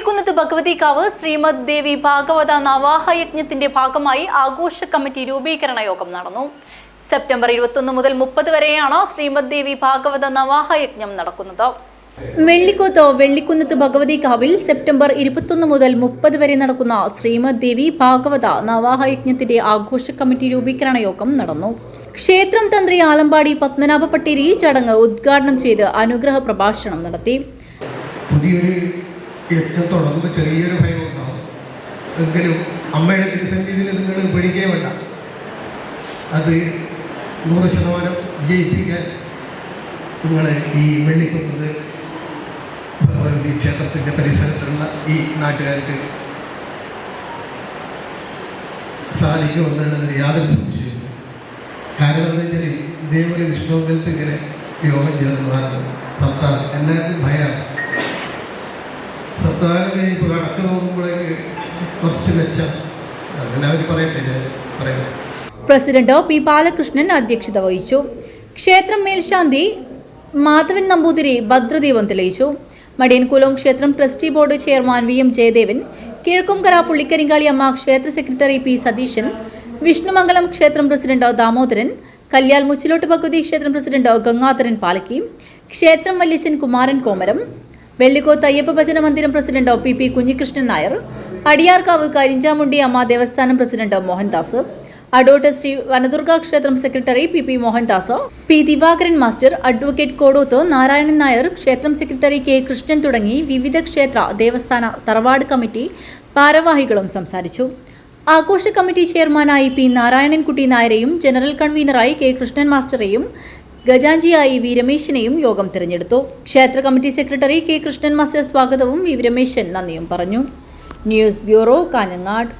വെള്ളിക്കുന്നത്ത് ഭഗവതിക്കാവ് ശ്രീമദ് ദേവി ഭാഗവത നവാഹ യജ്ഞത്തിന്റെ ഭാഗമായി ആഘോഷ കമ്മിറ്റി രൂപീകരണ യോഗം നടന്നു. സെപ്റ്റംബർ ഇരുപത്തൊന്ന് മുതൽ മുപ്പത് വരെയാണ് ശ്രീമദ് ദേവി ഭാഗവത നവാഹ യജ്ഞം നടക്കുന്നത്. വെള്ളിക്കോത്ത് വെള്ളിക്കുന്നത്ത് ഭഗവതികാവിൽ സെപ്റ്റംബർ ഇരുപത്തൊന്ന് മുതൽ മുപ്പത് വരെ നടക്കുന്ന ശ്രീമദ് ദേവി ഭാഗവത നവാഹ യജ്ഞത്തിന്റെ ആഘോഷ കമ്മിറ്റി രൂപീകരണ യോഗം നടന്നു. ക്ഷേത്രം തന്ത്രി ആലമ്പാടി പത്മനാഭ പട്ടേരി ചടങ്ങ് ഉദ്ഘാടനം ചെയ്ത് അനുഗ്രഹ പ്രഭാഷണം നടത്തി. പുതിയൊരു യജ്ഞം തുടങ്ങുമ്പോൾ ചെറിയൊരു ഭയം ഉണ്ടാവും. എങ്കിലും അമ്മയുടെ തിരുസന്നിധിയിൽ നിങ്ങൾ പേടിക്കേ വേണ്ട. അത് നൂറ് ശതമാനം വിജയിപ്പിക്കാൻ നിങ്ങൾ ഈ വെള്ളിക്കുന്നത് ഭഗവതി ക്ഷേത്രത്തിന്റെ പരിസരത്തുള്ള ഈ നാട്ടുകാർക്ക് സാധിക്കുമെന്നുള്ളതിന് യാതൊരു സംശയമില്ല കാരണം എന്താ വെച്ചാൽ ഇതേപോലെ വിഷ്ണുവങ്കലത്ത് ഇങ്ങനെ യോഗം ചേർന്ന് ഭർത്താവ് എല്ലാവർക്കും ഭയമാണ് സപ്താഹം കഴിഞ്ഞ് കടക്ക് നോക്കുമ്പോഴേക്ക് കുറച്ച് മെച്ചം. അങ്ങനെ അവർ പറയട്ടെ ഞാൻ പ്രസിഡന്റ് പി ബാലകൃഷ്ണൻ അധ്യക്ഷത വഹിച്ചു. ക്ഷേത്രം മേൽശാന്തി മാധവൻ നമ്പൂതിരി ഭദ്രദീപം തെളിയിച്ചു. മടിയൻകുലം ക്ഷേത്രം trustee board chairman V M Jayadevan Kizhakkumkara Pullikkarinkali Amma ക്ഷേത്ര സെക്രട്ടറി പി സതീശൻ വിഷ്ണുമംഗലം ക്ഷേത്രം പ്രസിഡന്റ് ദാമോദരൻ കല്യാൽ മുച്ചിലോട്ട് പകുതി ക്ഷേത്രം പ്രസിഡന്റ് ഗംഗാധരൻ പാലക്കി ക്ഷേത്രം വല്യച്ചൻ കുമാരൻ കോമരം വെള്ളിക്കോത്ത് അയ്യപ്പ ഭജന മന്ദിരം president P P Kunhikrishnan Nair Adiyarkkavu Karinchamundi Amma ദേവസ്ഥാനം president Mohandas അഡോട്ട് Shri Vanadurga ക്ഷേത്രം secretary P P Mohandas P Divakaran master advocate Kodoth Narayanan Nair ക്ഷേത്രം secretary K Krishnan തുടങ്ങി വിവിധ ക്ഷേത്ര ദേവസ്ഥാന തറവാട് കമ്മിറ്റി ഭാരവാഹികളും സംസാരിച്ചു. ആഘോഷ കമ്മിറ്റി ചെയർമാനായി പി നാരായണൻകുട്ടി നായരെയും ജനറൽ കൺവീനറായി കെ കൃഷ്ണൻ മാസ്റ്ററെയും ഗജാഞ്ചിയായി വി രമേശിനെയും യോഗം തിരഞ്ഞെടുത്തു. ക്ഷേത്ര committee secretary K Krishnan master സ്വാഗതവും വി രമേശൻ നന്ദിയും പറഞ്ഞു. News bureau Kanhangad.